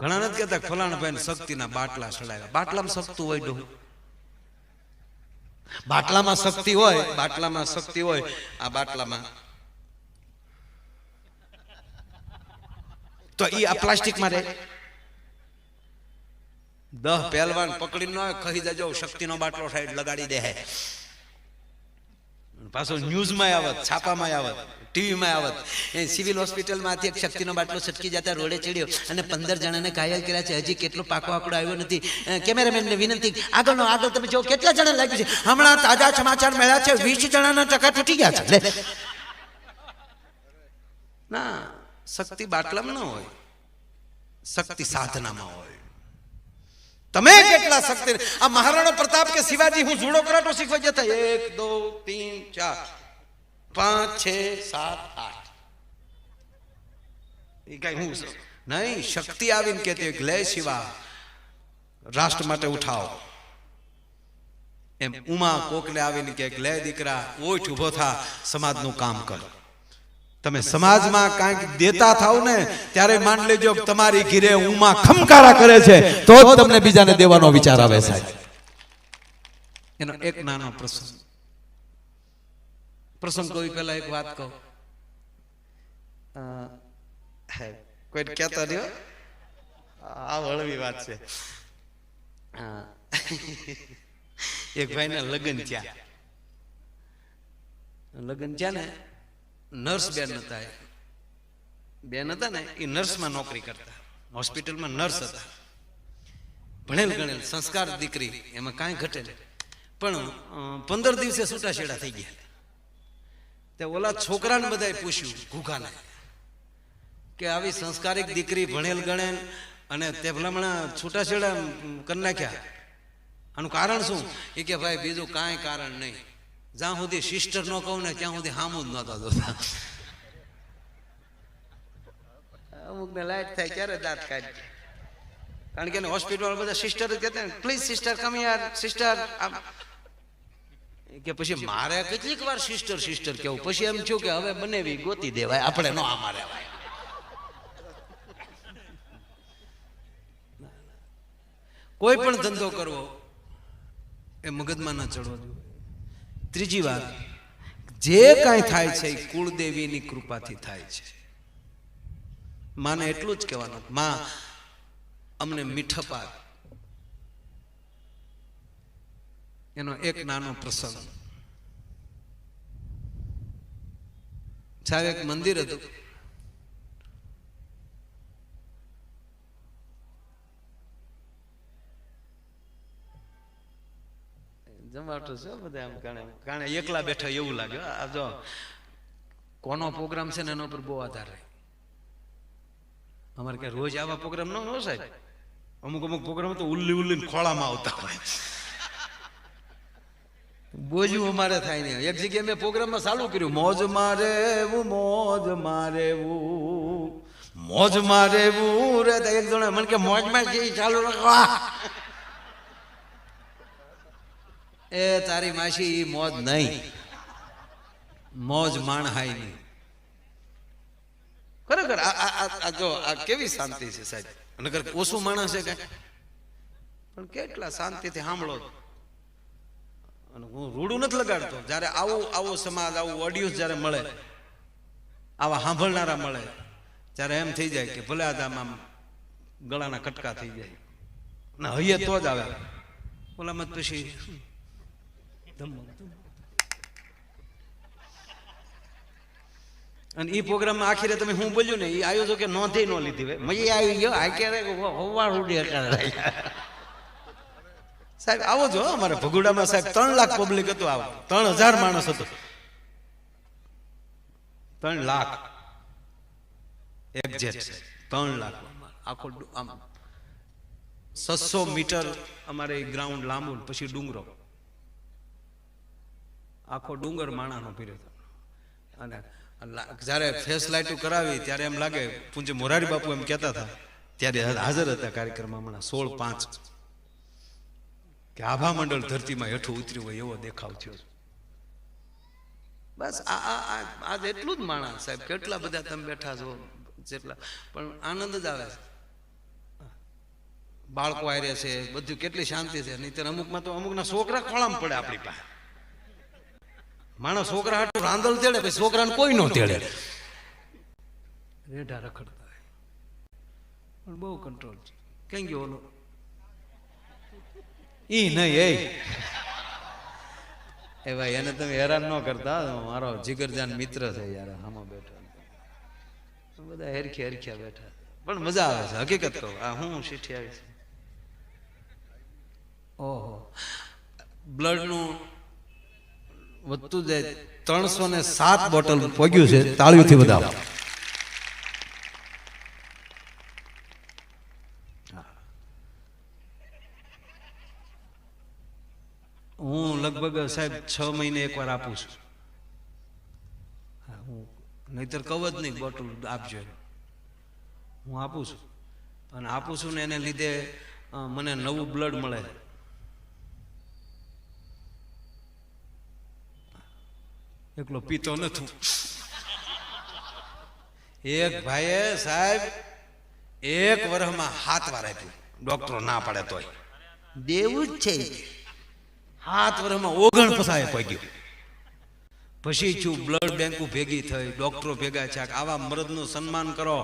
ઘણા નથી કહેતા ફલાણા ભાઈ શક્તિના બાટલા ચડાવ્યા બાટલામાં શક્તું હોય ડોહું. બાટલામાં શક્તિ હોય, બાટલામાં શક્તિ હોય, આ બાટલામાં. તો ઈ આ પ્લાસ્ટિકમાં રહે. દહ પહેલવાન પકડી ન કહી દેજો, શક્તિનો બાટલો સાઈડ લગાડી દે પાછો ન્યૂઝમાં આવત, છાપામાં આવત. ટીવીમાં આવત. એ સિવિલ હોસ્પિટલમાંથી એક શક્તિનો બાટલો છટકી જતા રોડે ચડ્યો અને પંદર જણાને ઘાયલ કર્યા છે. હજી કેટલો પાકો આંકડો આવ્યો નથી. કેમેરામેનને વિનંતી, આગળનો આગળ તમે જો કેટલા જણા લાગ્યું છે? હમણાં તાજા સમાચાર મળ્યા છે, વીસ જણાના ટકા તૂટી ગયા છે. ના, શક્તિ બાટલામાં ન હોય. શક્તિ સાધનામાં હોય. તમે કેટલા શક્તિ? આ મહારાણા પ્રતાપ કે શિવાજી? હું જુડો કરાટો શીખવા જતા એક, દો, તીન, ચાર. પાંચ છ સાત આઠ. એ કઈ હું નહીં શક્તિ આવીને કહેતી હોય લે શિવા રાષ્ટ્ર માટે ઉઠાવો. એમ ઉમા કોકને આવીને કે લે દીકરા ઓઠ ઊભો થા સમાજનું કામ કરો. તમે સમાજમાં કાંઈક દેતા થાવ ને ત્યારે માન લેજો કે તમારી ઘીરે ઉમા ખમકારા કરે છે તો જ તમને બીજાને દેવાનો વિચાર આવે સાહેબ. એનો એક નાનો પ્રસંગ. પ્રસંગ કોઈ પહેલા એક વાત કહું. કોઈ કહેતા રહ્યો. આ હળવી વાત છે. એક એક ભાઈના લગ્ન થયા. લગ્ન થયા ને નર્સ બેન હતા. બેન હતા ને એ નર્સમાં નોકરી કરતા. હોસ્પિટલમાં નર્સ હતા. ભણેલ ગણેલ સંસ્કાર દીકરી એમાં કાંઈ ઘટે નહીં. પણ પંદર દિવસે છૂટાછેડા થઈ ગયા. તે ઓલા છોકરાને બધાએ પૂછ્યું ઘૂઘાને કે આવી સંસ્કારિક દીકરી ભણેલ ગણે અને તે ભલામણા છૂટાછેડા કરી નાખ્યા. આનું કારણ શું? એ કે, ભાઈ, બીજું કાંઈ કારણ નહીં. જ્યાં સુધી સિસ્ટર ન કહું ને, ત્યાં સુધી હામું જ નહોતા જોતા. અમુક ને લાઈટ થાય ક્યારે દાંત કાઢે કારણ કે હોસ્પિટલ બધા સિસ્ટર જ કહેતા પ્લીઝ સિસ્ટર કમ યાર સિસ્ટર કે પછી મારે કેટલીક વાર સિસ્ટર સિસ્ટર કેવું? પછી એમ થયું કે હવે બનેવી ગોતી દેવાય. આપણે નો અમારે કોઈ પણ ધંધો કરવો એ મગજમાં ના ચડવો જોઈએ. ત્રીજી વાત જે કાંઈ થાય છે એ કુળદેવીની કૃપાથી થાય છે. માને એટલું જ કહેવાનું માં અમને મીઠપા એનો એક નાનો પ્રસંગ. સાહેબ એક મંદિર હતું જમાટો છે બધા આમ કાણે કાણે એકલા બેઠા એવું લાગે. આ જો કોનો પ્રોગ્રામ છે ને એના ઉપર બહુ આધાર રહે. અમારે ક્યાં રોજ આવા પ્રોગ્રામ ન હોય સાહેબ. અમુક અમુક પ્રોગ્રામ તો ઉલ્લી ઉલ્લી ખોળામાં આવતા હોય. બોજવું અમારે થાય નહીં. એક જગ્યાએ મેં પ્રોગ્રામમાં ચાલુ કર્યું. મોજ મારે મોજ મારે મોજ મારે રે એક જણા મને કે મોજમાં છે ચાલુ રાખવા એ, તારી માસી એ મોજ નહીં. મોજ માણ હાય નહીં. ખરેખર, આ જો, આ કેવી શાંતિ છે સાહેબ. નગર ઓછું માણસ છે કે પણ કેટલા શાંતિથી સાંભળો. અને હું રૂડું નથી લગાડતો. જ્યારે આવો આવો સમાજ, આવું ઓડિયન્સ જ્યારે મળે, આવા સાંભળનારા મળે, ત્યારે એમ થઈ જાય કે ભલે આમ ગળાના કટકા થઈ જાય. ને હૈયે તો જ આવે. ઓલામાં પછી. અને એ પ્રોગ્રામમાં આખીરે તમે હું બોલ્યું ને એ આયોજકે નોંધે ન લીધી હોય. મજા આવી ગયો આ ક્યારે? હોવા રૂડી સાહેબ, આવો જો અમારે ભગુડામાં સાહેબ, ત્રણ લાખ પબ્લિક હતું આવો. ત્રણ હજાર માણસ હતો. ત્રણ લાખ. એક્ઝેક્ટ ત્રણ લાખ. આખો આમ છસો મીટર અમારે ગ્રાઉન્ડ લાંબુ પછી ડુંગરો. આખો ડુંગર માણાનો પીર્યો હતો. અને જ્યારે ફેસ લાઇટો કરાવી, ત્યારે એમ લાગે, પૂંજે મોરારી બાપુ એમ કહેતા હતા, ત્યારે હાજર હતા કાર્યક્રમમાં હમણાં સોળ પાંચ. કે આભા મંડળ ધરતીમાં હેઠું ઉતર્યું હોય એવો દેખાવ થયો બસ આ આ આજ એટલું જ માણસ સાહેબ, કેટલા બધા તમે બેઠા છો? જેટલા. પણ આનંદ જ આવે બાળકો આરે છે, બધું કેટલી શાંતિ છે. નહીં અમુકમાં તો અમુકના છોકરા ખોળામાં પડે આપણી પાસે. માણસ છોકરા હાટું રાંધલ તેડે છોકરાને કોઈ ન તેડે. રેઢા રખડતા પણ બહુ કંટ્રોલ છે. કઈ ગયો ઓલો? ઈ નહીં, એ. એ ભાઈ, એને તમે હેરાન ન કરતા મારો જીગરજાન મિત્ર છે યાર આમાં બેઠો. બધા હેરખ્યા હેરખ્યા બેઠા. પણ મજા આવે છે, હકીકત કહું, આ હું શીઠી આવી છે. ઓહો. બ્લડનું વધતું જાય ત્રણસો ને સાત બોટલ પોગ્યું છે, તાળીઓથી બધા હું લગભગ સાહેબ છ મહિને એકવાર આપું છું. હું નહીતર કહું જ નહીં બોટલ આપજો હું આપું છું. અને આપું છું ને એને લીધે મને નવું બ્લડ મળે. એકલો પીતો નથી. એક ભાઈએ સાહેબ એક વર્ષમાં હાથ વાર આપ્યું ડોક્ટરો ના પાડે તોય. દેવું જ છે. હાથ વર્ષમાં ઓગણ પસાય પગ્યો પછી છું બ્લડ બેંકો ભેગી થઈ ડોક્ટરો ભેગા છે આવા મરદનું સન્માન કરો.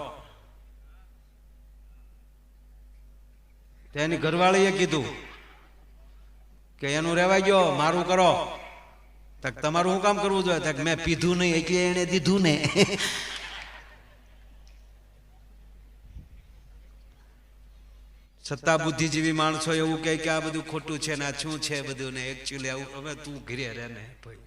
તેની ઘરવાળીએ કીધું કે એનું રહેવા ગયો મારું કરો. તમારું શું કામ કરવું જોઈએ? તક મેં પીધું નહીં એટલે એને દીધું ને. સત્તા બુદ્ધિજીવી માણસો એવું કહે કે આ બધું ખોટું છે ને આ શું છે બધું ને એકચ્યુઅલી આવું હવે તું ઘરે રહે ને ભાઈ.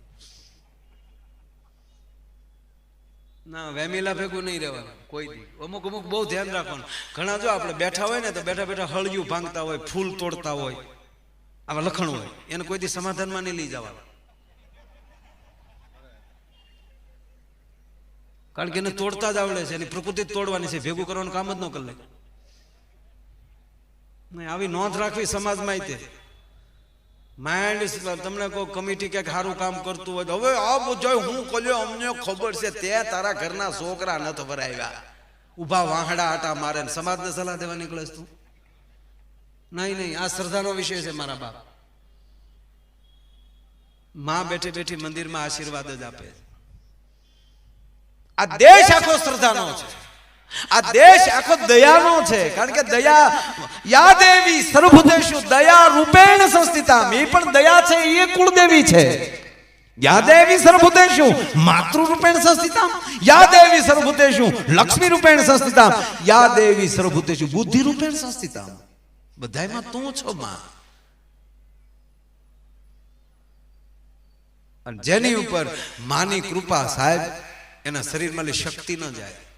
ના, વેમીલા ભેગું નહીં રહેવાનું, કોઈ દી. અમુક અમુક બહુ ધ્યાન રાખવાનું. ઘણા જો આપણે બેઠા હોય ને તો બેઠા બેઠા હળિયું ભાંગતા હોય, ફૂલ તોડતા હોય. આવા લખણ હોય. એને કોઈ દી સમાધાનમાં નહીં લઈ જવાનું. કારણ કે એને તોડતા જ આવડે છે, એની પ્રકૃતિ તોડવાની છે. ભેગું કરવાનું કામ જ ન કરી લે. નહીં આવી નોંધ રાખવી સમાજમાં તે. માઇન્ડ તમને કોઈ કમિટી કે સારું કામ કરતું હોય હવે આ બધું હું કલ્યો અમને ખબર છે તે તારા ઘરના છોકરા નથી ભરાવ્યા. ઊભા વાહડા આટા મારે સમાજને સલાહ દેવા નીકળે તું. નહીં નહીં, આ શ્રદ્ધાનો વિષય છે મારા બાપ. માં બેઠી બેઠી મંદિરમાં આશીર્વાદ જ આપે આ દેશ આખો શ્રદ્ધાનો છે. આ દેશ આખો દયાનો છે. કારણ કે દયા યાદેવી સર્વદેશુ દયા રૂપેણ સંસ્થિતા એ પણ દયા છે એ કુળદેવી છે. યાદેવી સર્વભૂતેષુ માતૃ રૂપેણ સંસ્થિતા યાદેવી સર્વભૂતેષુ લક્ષ્મી રૂપેણ સંસ્થિતા યાદેવી સર્વભૂતેષુ બુદ્ધિ રૂપેણ સંસ્થિતા. બધાયમાં તું છો માં. અને જેની ઉપર માની કૃપા સાહેબ એના શરીરમાં શક્તિ ન જાય.